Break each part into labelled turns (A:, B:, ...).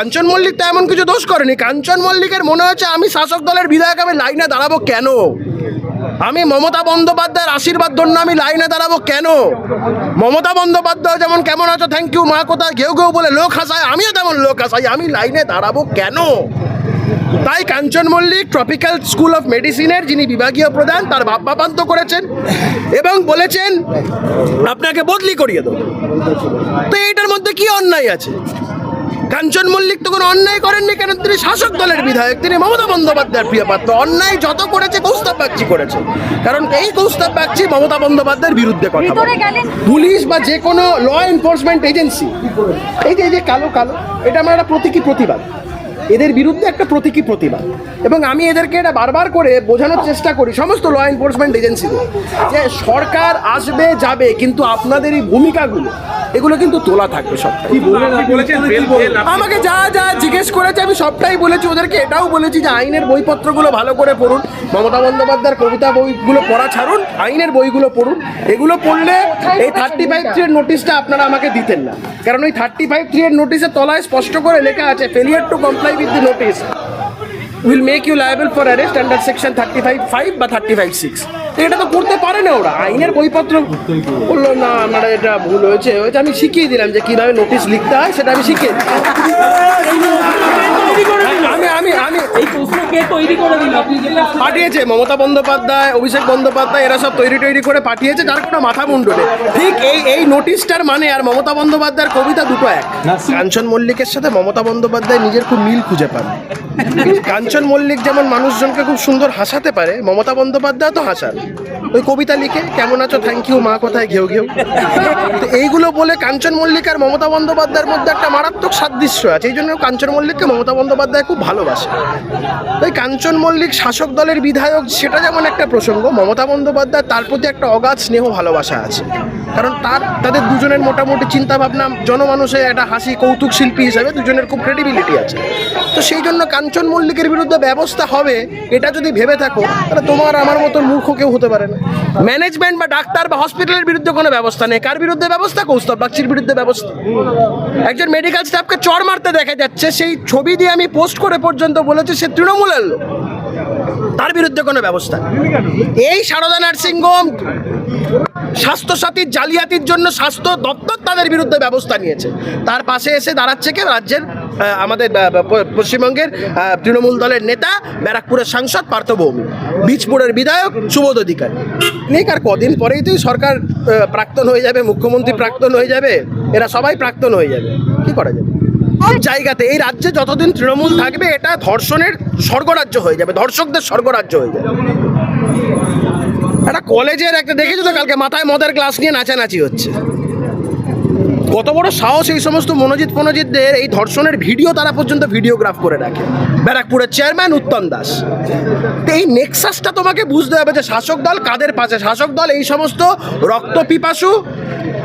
A: কাঞ্চন মল্লিক তো এমন কিছু দোষ করেনি। কাঞ্চন মল্লিকের মনে হচ্ছে আমি শাসক দলের বিধায়ক, আমি লাইনে দাঁড়াবো কেন? আমি মমতা বন্দ্যোপাধ্যায়ের আশীর্বাদ জন্য আমি লাইনে দাঁড়াবো কেন? মমতা বন্দ্যোপাধ্যায় যেমন কেমন আছো থ্যাংক ইউ মা কোথায়, ঘেউ ঘেউ বলে লোক হাসায়, আমিও তেমন লোক হাসাই, আমি লাইনে দাঁড়াবো কেন? তাই Kanchan Mallick tropical school of মেডিসিনের যিনি বিভাগীয় প্রধান, তার ভাবভাবান্ত করেছেন এবং বলেছেন, আপনাকে বদলি করিয়ে দেবো। তো এইটার মধ্যে কি অন্যায় আছে? কাঞ্চন মল্লিক তো কোনো অন্যায় করেননি কেন? তিনি শাসক দলের বিধায়ক তিনি মমতা বন্দ্যোপাধ্যায়ের প্রিয় পাত্র। অন্যায় যত করেছে কৌস্তব বাগচি করেছে। কারণ এই কৌস্তব বাগচি মমতা বন্দ্যোপাধ্যায়ের বিরুদ্ধে কথা পুলিশ বা যে কোনো ল এনফোর্সমেন্ট এজেন্সি এই যে এই যে কালো কালো এটা আমার একটা প্রতীকী প্রতিবাদ। এদের বিরুদ্ধে একটা প্রতীকী প্রতিবাদ এবং আমি এদেরকে এটা বারবার করে বোঝানোর চেষ্টা করি সমস্ত ল এনফোর্সমেন্ট এজেন্সিদের যে সরকার আসবে যাবে কিন্তু আপনাদের এই ভূমিকাগুলো এগুলো কিন্তু তোলা থাকবে সব আমাকে যা যা জিজ্ঞেস করেছে আমি সবটাই বলেছি ওদেরকে এটাও বলেছি যে আইনের বইপত্রগুলো ভালো করে পড়ুন। মমতা বন্দ্যোপাধ্যায়ের কবিতা বইগুলো পড়া ছাড়ুন আইনের বইগুলো পড়ুন। এগুলো পড়লে এই থার্টি ফাইভ থ্রি এর নোটিশটা আপনারা আমাকে দিতেন না। কারণ ওই থার্টি ফাইভ থ্রি এর নোটিশের তলায় স্পষ্ট করে লেখা আছে failure to comply with the notice will make you liable for arrest under section thirty five five বা থার্টি ফাইভ সিক্স এটা তো করতে পারে না ওরা। আইনের বইপত্র বলল, না, আমার এটা ভুল হয়েছে। হয়েছে আমি শিখিয়ে দিলাম যে কীভাবে নোটিশ লিখতে হয়, সেটা আমি শিখিয়ে আমি আমি আমি।
B: এই প্রশ্ন কে তৈরি করে দিল? আপনি যেটা
A: পাঠিয়েছে মমতা বন্দ্যোপাধ্যায় অভিষেক বন্দ্যোপাধ্যায় এরা সব তৈরি তৈরি করে পাঠিয়েছে যার কোনো মাথা মুন্ডু নেই। ঠিক এই এই নোটিশটার মানে আর মমতা বন্দ্যোপাধ্যায়ের কবিতা দুটো এক। কাঞ্চন মল্লিকের সাথে মমতা বন্দ্যোপাধ্যায় নিজের খুব মিল খুঁজে পান। কাঞ্চন মল্লিক যেমন মানুষজনকে খুব সুন্দর হাসাতে পারে মমতা বন্দ্যোপাধ্যায় তো হাসান। ওই কবিতা লিখে কেমন আছো? থ্যাংক ইউ মা কোথায়? ঘেউ ঘেউ। তো এইগুলো বলে কাঞ্চন মল্লিক আর মমতা বন্দ্যোপাধ্যায়ের মধ্যে একটা মারাত্মক সাদৃশ্য আছে এই জন্য কাঞ্চন মল্লিককে মমতা বন্দ্যোপাধ্যায় খুব ভালোবাসে। ওই কাঞ্চন মল্লিক শাসক দলের বিধায়ক, সেটা যেমন একটা প্রসঙ্গ, মমতা বন্দ্যোপাধ্যায় তার প্রতি একটা অগাধ স্নেহ, ভালোবাসা আছে। কারণ তার, তাদের দুজনের মোটামুটি চিন্তা ভাবনা জনমানুষের একটা হাসি, কৌতুক শিল্পী হিসাবে দুজনের খুব ক্রেডিবিলিটি আছে। তো সেই জন্য কাঞ্চন মল্লিকের বিরুদ্ধে ব্যবস্থা হবে, এটা যদি ভেবে থাকো, তাহলে তোমার আমার মতন মূর্খ কেউ হতে পারে না। ম্যানেজমেন্ট বা ডাক্তার বা হসপিটালের বিরুদ্ধে কোনো ব্যবস্থা নেই। কার বিরুদ্ধে ব্যবস্থা? কৌস্তব বাগচির বিরুদ্ধে ব্যবস্থা। একজন মেডিকেল স্টাফকে চড় মারতে দেখা যাচ্ছে, সেই ছবি দিয়ে আমি পোস্ট করে পর্যন্ত বলেছে, সে তৃণমূলের লোক। তার বিরুদ্ধে কোনো ব্যবস্থা এই সারদা নার্সিংহোম স্বাস্থ্যসাথীর জালিয়াতির জন্য স্বাস্থ্য দপ্তর তাদের বিরুদ্ধে ব্যবস্থা নিয়েছে। তার পাশে এসে দাঁড়াচ্ছে কে? রাজ্যের আমাদের পশ্চিমবঙ্গের তৃণমূল দলের নেতা, ব্যারাকপুরের সাংসদ পার্থ ভৌমিক বীজপুরের বিধায়ক, সুবোধ অধিকারী। নেই আর কদিন পরেই তুই সরকার প্রাক্তন হয়ে যাবে, মুখ্যমন্ত্রী প্রাক্তন হয়ে যাবে, এরা সবাই প্রাক্তন হয়ে যাবে। কি করা যাবে? জায়গাতে এই রাজ্যে যতদিন তৃণমূল থাকবে, এটা ধর্ষণের স্বর্গরাজ্য হয়ে যাবে, ধর্ষকদের স্বর্গরাজ্য হয়ে যাবে। একটা কলেজের একটা, দেখেছ তো কালকে, মাথায় মদের গ্লাস নিয়ে নাচানাচি হচ্ছে। কত বড় সাহস এই সমস্ত মনোজিৎ ফনোজিৎদের, এই ধর্ষণের ভিডিও তারা পর্যন্ত ভিডিওগ্রাফ করে রাখে। ব্যারাকপুরের চেয়ারম্যান উত্তম দাস। তো এই নেক্সাসটা তোমাকে বুঝতে হবে যে শাসক দল কাদের পাশে? শাসক দল এই সমস্ত রক্ত পিপাসু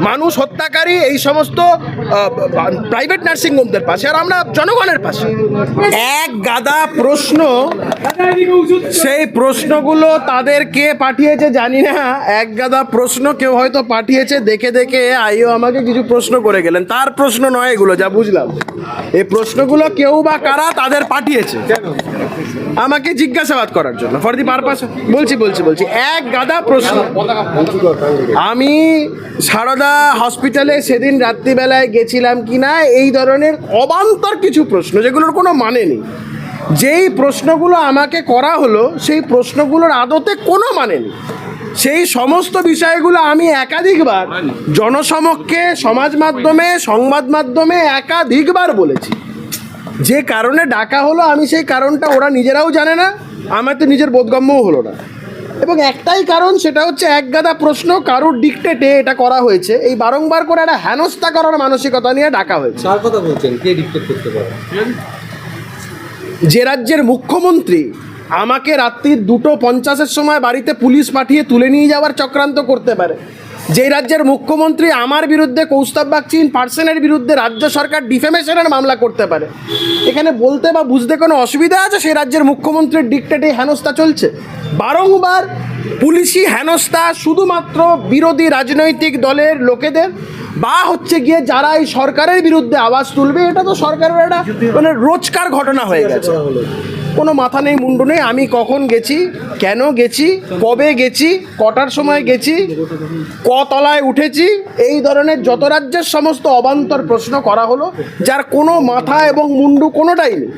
A: মানুষ হত্যাকারী, এই সমস্ত প্রাইভেট নার্সিংহোমদের পাশে, আর আমরা জনগণের পাশে। এক গাদা প্রশ্ন, সেই প্রশ্নগুলো তাদেরকে পাঠিয়েছে জানি না, এক গাদা প্রশ্ন কেউ হয়তো পাঠিয়েছে, দেখে দেখে আইও আমাকে কিছু প্রশ্ন করে গেলেন। তার প্রশ্ন নয় এগুলো, যা বুঝলাম। এই প্রশ্নগুলো কেউ বা কারা তাদের পাঠিয়েছে? আমাকে জিজ্ঞাসাবাদ করার জন্য। ফর দি পারপাস বলছি বলছি বলছি। এক গাদা প্রশ্ন। আমি সারদা হসপিটালে সেদিন রাত্রিবেলায় গেছিলাম কি না এই ধরনের অবান্তর কিছু প্রশ্ন, যেগুলোর কোনো মানে নেই। যেই প্রশ্নগুলো আমাকে করা হলো, সেই প্রশ্নগুলোর আদতে কোনো মানে নেই। সেই সমস্ত বিষয়গুলো আমি একাধিকবার জনসমক্ষে, সমাজ মাধ্যমে, সংবাদ মাধ্যমে একাধিকবার বলেছি। যে কারণে ডাকা হলো আমি সেই কারণটা ওরা নিজেরাও জানে না আমার তো নিজের বোধগম্যও হলো না। এবং একটাই কারণ সেটা হচ্ছে এক গাদা প্রশ্ন কারোর ডিকটেটে এটা করা হয়েছে। এই বারংবার করে একটা হেনস্থা করার মানসিকতা নিয়ে ডাকা হয়েছে।
C: কার কথা বলছেন? কে ডিক্টেট করতে পারে?
A: যে রাজ্যের মুখ্যমন্ত্রী আমাকে রাত্রির দুটো পঞ্চাশের সময় বাড়িতে পুলিশ পাঠিয়ে তুলে নিয়ে যাওয়ার চক্রান্ত করতে পারে যেই রাজ্যের মুখ্যমন্ত্রী আমার বিরুদ্ধে কৌস্তব বাগচি পার্সনের বিরুদ্ধে রাজ্য সরকার ডিফেমেশনের মামলা করতে পারে। এখানে বলতে বা বুঝতে কোনো অসুবিধা আছে? সেই রাজ্যের মুখ্যমন্ত্রীর ডিকটেটে হেনস্থা চলছে। বারংবার পুলিশি হেনস্থা শুধুমাত্র বিরোধী রাজনৈতিক দলের লোকেদের বা হচ্ছে গিয়ে যারা এই সরকারের বিরুদ্ধে আওয়াজ তুলবে, এটা তো সরকারের একটা মানে রোজকার ঘটনা হয়ে গেছে। কোনো মাথা নেই, মুন্ডু নেই, আমি কখন গেছি, কেন গেছি, কবে গেছি, কটার সময় গেছি ক তলায় উঠেছি, এই ধরনের যত রাজ্যের সমস্ত অবান্তর প্রশ্ন করা হলো, যার কোনো মাথা এবং মুন্ডু কোনোটাই নেই।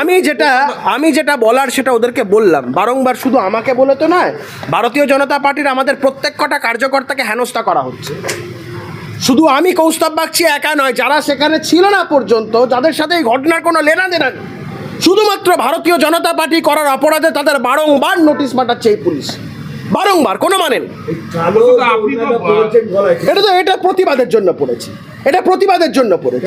A: আমি যেটা আমি যেটা বলার সেটা ওদেরকে বললাম। বারংবার শুধু আমাকে বলে তো নয়, ভারতীয় জনতা পার্টির আমাদের প্রত্যেক কটা কার্যকর্তাকে হেনস্থা করা হচ্ছে। শুধু আমি কৌস্তব বাগচি একা নয়, যারা সেখানে ছিল না পর্যন্ত, যাদের সাথে এই ঘটনার কোনো লেনা দেনা নেই শুধুমাত্র ভারতীয় জনতা পার্টি করার অপরাধে তাদের বারংবার নোটিশ পাঠাচ্ছে এই পুলিশ। বারংবার কোনো মানে নেই। এটা তো এটা প্রতিবাদের জন্য পড়েছে। এটা প্রতিবাদের জন্য পড়েছে।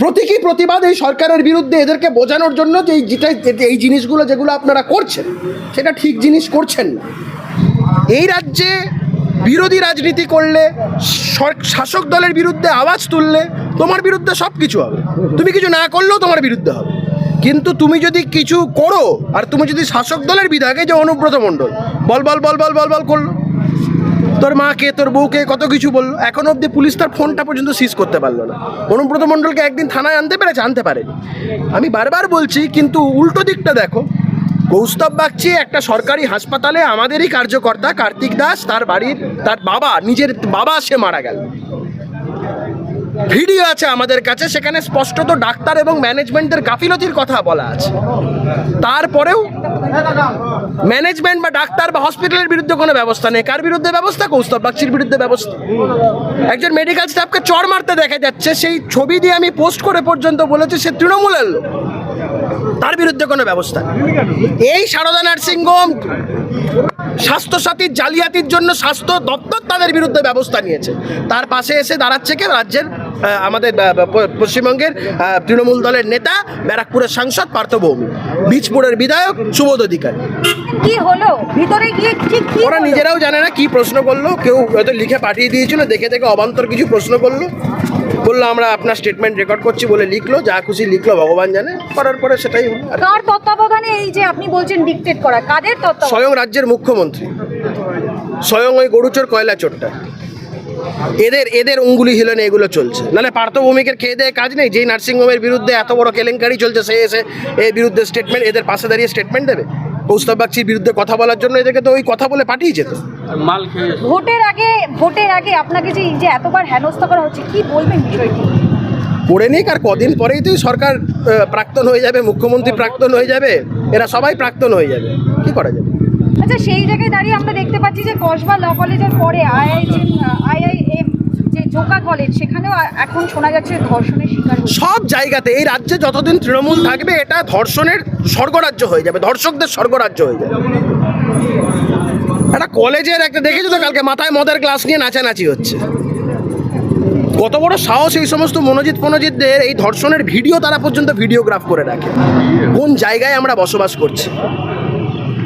A: প্রতীকী প্রতিবাদ এই সরকারের বিরুদ্ধে এদেরকে বোঝানোর জন্য যে এই যেটা এই জিনিসগুলো যেগুলো আপনারা করছেন সেটা ঠিক জিনিস করছেন না। এই রাজ্যে বিরোধী রাজনীতি করলে শাসক দলের বিরুদ্ধে আওয়াজ তুললে তোমার বিরুদ্ধে সব কিছু হবে। তুমি কিছু না করলেও তোমার বিরুদ্ধে হবে। কিন্তু তুমি যদি কিছু করো, আর তুমি যদি শাসক দলের বিধায়কে যে অনুব্রত মণ্ডল, বল বল বল বল বল বল করল। তোর মাকে, তোর বউকে কত কিছু বলল। এখন অবধি পুলিশ তার ফোনটা পর্যন্ত সিজ করতে পারল না। অনুব্রত মণ্ডলকে একদিন থানায় আনতে পেরেছে, আনতে পারেনি। আমি বারবার বলছি, কিন্তু উল্টো দিকটা দেখো। কৌস্তব বাগচি একটা সরকারি হাসপাতালে আমাদেরই কার্যকর্তা কার্তিক দাস, তার বাড়ির, তার বাবা, নিজের বাবা সে মারা গেল। ভিডিও আছে আমাদের কাছে, সেখানে স্পষ্টত ডাক্তার এবং ম্যানেজমেন্টের গাফিলতির কথা বলা আছে। তারপরেও ম্যানেজমেন্ট বা ডাক্তার বা হসপিটালের বিরুদ্ধে কোনো ব্যবস্থা নেই। কার বিরুদ্ধে ব্যবস্থা? কৌস্তব বাগচির বিরুদ্ধে ব্যবস্থা। একজন মেডিকেল স্টাফকে চড় মারতে দেখা যাচ্ছে, সেই ছবি দিয়ে আমি পোস্ট করে পর্যন্ত বলেছি, সে তৃণমূলের লোক। তার বিরুদ্ধে কোনো ব্যবস্থা এই সারদা নার্সিংহোম স্বাস্থ্যসাথীর জালিয়াতির জন্য স্বাস্থ্য দপ্তর তাদের বিরুদ্ধে ব্যবস্থা নিয়েছে। তার পাশে এসে দাঁড়াচ্ছে কে? রাজ্যের আমাদের পশ্চিমবঙ্গের তৃণমূল দলের নেতা ব্যারাকপুরের সাংসদ পার্থ ভৌমিক বীজপুরের বিধায়ক সুবোধ অধিকারী।
D: কি হলো? ভিতরে গিয়ে ঠিক কি
A: ওরা নিজেরাও জানে না কি প্রশ্ন করল। কেউ হয়তো লিখে পাঠিয়ে দিয়েছিল দেখে দেখে অবান্তর কিছু প্রশ্ন করল। বলল আমরা আপনার স্টেটমেন্ট রেকর্ড করছি বলে লিখলো যা খুশি লিখলো ভগবান জানে। করার পরে সেটাই হলো।
D: কার তত্ত্বাবধানে এই যে আপনি বলছেন ডিকটেট করা? কাদের তত্ত্বাবধানে?
A: স্বয়ং রাজ্যের মুখ্যমন্ত্রী। স্বয়ং ওই গরুচোর কয়লা চোরটা। এদের এদের অঙ্গুলি হিলনে এগুলো চলছে। নাহলে পার্থভূমিকের খেয়ে দেয়ে কাজ নেই? যেই নার্সিংহোমের বিরুদ্ধে এত বড় কেলেঙ্কারি চলছে সে এসে এর বিরুদ্ধে স্টেটমেন্ট এদের পাশে দাঁড়িয়ে স্টেটমেন্ট দেবে? কৌস্তব বাগচির বিরুদ্ধে কথা বলার জন্য এদেরকে তো ওই কথা বলে পাঠিয়েছে তো
C: মাল খেয়ে
D: ভোটের আগে ভোটের আগে আপনাকে যে যে এতবার হেনস্থা করা হচ্ছে কি বলবেন বিষয়টি?
A: করে নিক আর কদিন পরেই তো সরকার প্রাক্তন হয়ে যাবে মুখ্যমন্ত্রী প্রাক্তন হয়ে যাবে এরা সবাই প্রাক্তন হয়ে যাবে। কি করা যাবে?
D: আচ্ছা সেই জায়গায় দাঁড়িয়ে আমরা দেখতে পাচ্ছি যে কসবা ল কলেজের পরে আইআইএম আইআইএম যে জোকা কলেজ, সেখানেও এখন শোনা যাচ্ছে ধর্ষণের শিকার
A: সব জায়গাতে, এই রাজ্যে যতদিন তৃণমূল থাকবে, এটা ধর্ষণের স্বর্গরাজ্য হয়ে যাবে, ধর্ষকদের স্বর্গরাজ্য হয়ে যাবে। একটা কলেজের একটা, দেখেছ তো কালকে, মাথায় মদের গ্লাস নিয়ে নাচানাচি হচ্ছে। কত বড় সাহস এই সমস্ত মনোজিৎ ফনোজিৎদের, এই ধর্ষণের ভিডিও তারা পর্যন্ত ভিডিওগ্রাফ করে রাখে। কোন জায়গায় আমরা বসবাস করছি?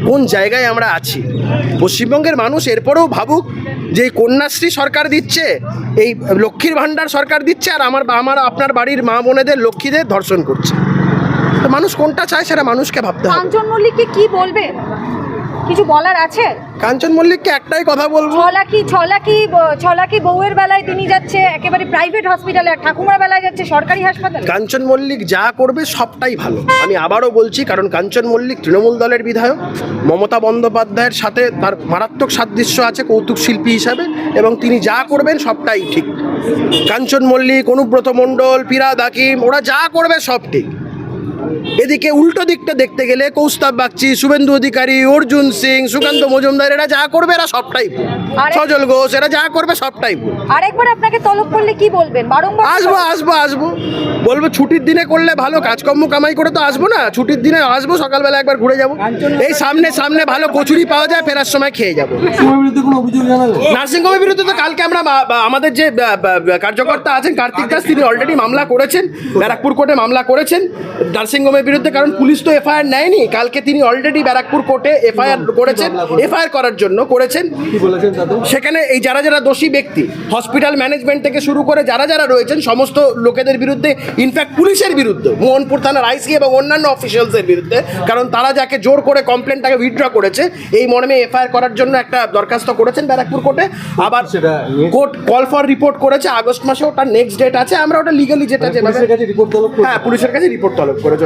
A: কোন জায়গায় আমরা আছি? পশ্চিমবঙ্গের মানুষ এরপরেও ভাবুক যে কন্যাশ্রী সরকার দিচ্ছে, এই লক্ষ্মীর ভাণ্ডার সরকার দিচ্ছে আর আমার আমার, আপনার বাড়ির মা বোনেদের লক্ষ্মীদের ধর্ষণ করছে। মানুষ কোনটা চায় সেটা মানুষকে ভাবতে হবে।
D: কি বলবেন কিছু বলার আছে?
A: কাঞ্চন মল্লিককে একটাই কথা বলব।
D: ছলাকি ছলাকি ছলাকি বউয়ের বেলায় তিনি যাচ্ছে একেবারে প্রাইভেট হসপিটালে আর ঠাকুমার বেলায় যাচ্ছে সরকারি হাসপাতালে।
A: কাঞ্চন মল্লিক যা করবে সবটাই ভালো। আমি আবারও বলছি কারণ কাঞ্চন মল্লিক তৃণমূল দলের বিধায়ক মমতা বন্দ্যোপাধ্যায়ের সাথে তার মারাত্মক সাদৃশ্য আছে কৌতুক শিল্পী হিসাবে এবং তিনি যা করবেন সবটাই ঠিক। কাঞ্চন মল্লিক অনুব্রত মণ্ডল পিরা দাকিম ওরা যা করবে সব ঠিক। এদিকে উল্টো দিকটা দেখতে গেলে কৌস্তাব বাগচি শুভেন্দু অধিকারী অর্জুন সিং সুকান্ত মজুমদার এরা যা করবে এরা সবটাই। ভুল সজল ঘোষ এরা যা করবে সবটাই। ভুল
D: আরেকবার আপনাকে তলব করলে কি বলবেন? বারংবার
A: আসব আসব আসব। বলব ছুটির দিনে করলে ভালো কাজকর্ম কামাই করে তো আসব না? ছুটির দিনে আসব সকালবেলা একবার ঘুরে যাব। এই সামনে সামনে ভালো কচুরি পাওয়া যায় ফেরার সময় খেয়ে যাব। নার্সিংহোমের বিরুদ্ধে তো কালকে আমরা আমাদের যে কার্যকর্তা আছেন কার্তিক দাস তিনি অলরেডি মামলা করেছেন ব্যারাকপুর কোর্টে মামলা করেছেন। নার্সিং নার্সিংহোমের বিরুদ্ধে কারণ পুলিশ তো এফআইআর নেয়নি। কালকে তিনি অলরেডি ব্যারাকপুর কোর্টে এফআইআর করেছেন এফআইআর করার জন্য করেছেন। সেখানে এই যারা যারা দোষী ব্যক্তি হসপিটাল ম্যানেজমেন্ট থেকে শুরু করে যারা যারা রয়েছেন সমস্ত লোকেদের বিরুদ্ধে ইনফ্যাক্ট পুলিশের বিরুদ্ধে মোহনপুর থানার আইসি এবং অন্যান্য অফিসিয়ালসের বিরুদ্ধে কারণ তারা যাকে জোর করে কমপ্লেনটাকে উইথড্র করেছে এই মর্মে এফআইআর করার জন্য একটা দরখাস্ত করেছেন ব্যারাকপুর কোর্টে। আবার কোর্ট কল ফর রিপোর্ট করেছে আগস্ট মাসে ওটা নেক্সট ডেট আছে আমরা ওটা লিগালি যেটা যেভাবে
C: তলব
A: হ্যাঁ পুলিশের কাছে রিপোর্ট তলব করেছে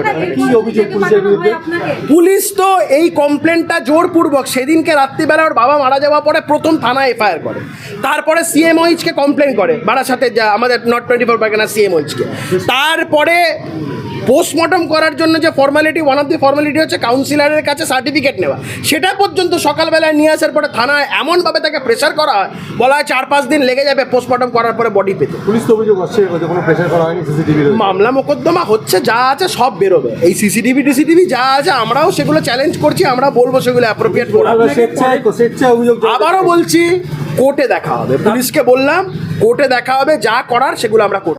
A: পুলিশ তো এই কমপ্লেনটা জোরপূর্বক সেদিনকে রাত্রিবেলা ওর বাবা মারা যাওয়ার পরে প্রথম থানায় এফআইআর করে। তারপরে সিএমওইচকে কমপ্লেন করে বারাসাতে যা আমাদের নট টোয়েন্টি ফোর পারগানা সিএমওইচকে তারপরে পোস্টমর্টম করার জন্য যে formality one of the formality হচ্ছে কাউন্সিলরের কাছে সার্টিফিকেট নেওয়া। সেটা পর্যন্ত সকালবেলায় নিয়ে আসার পরে থানায় এমনভাবে তাকে প্রেশার করা হয় বলা হয় চার পাঁচ দিন লেগে যাবে পোস্টমর্টম করার পরে বডি পেতে।
C: পুলিশ তো অভিযোগ করছে কোনো প্রেশার করা হয়নি সিসিটিভি
A: মামলা মোকদ্দমা হচ্ছে যা আছে সব বেরোবে। এই সিসিটিভি টিসিটিভি যা আছে আমরাও সেগুলো চ্যালেঞ্জ করছি আমরা বলব সেগুলো অ্যাপ্রোপ্রিয়েট আবারও বলছি কোর্টে দেখা হবে। পুলিশকে বললাম কোর্টে দেখা হবে যা করার সেগুলো আমরা করব।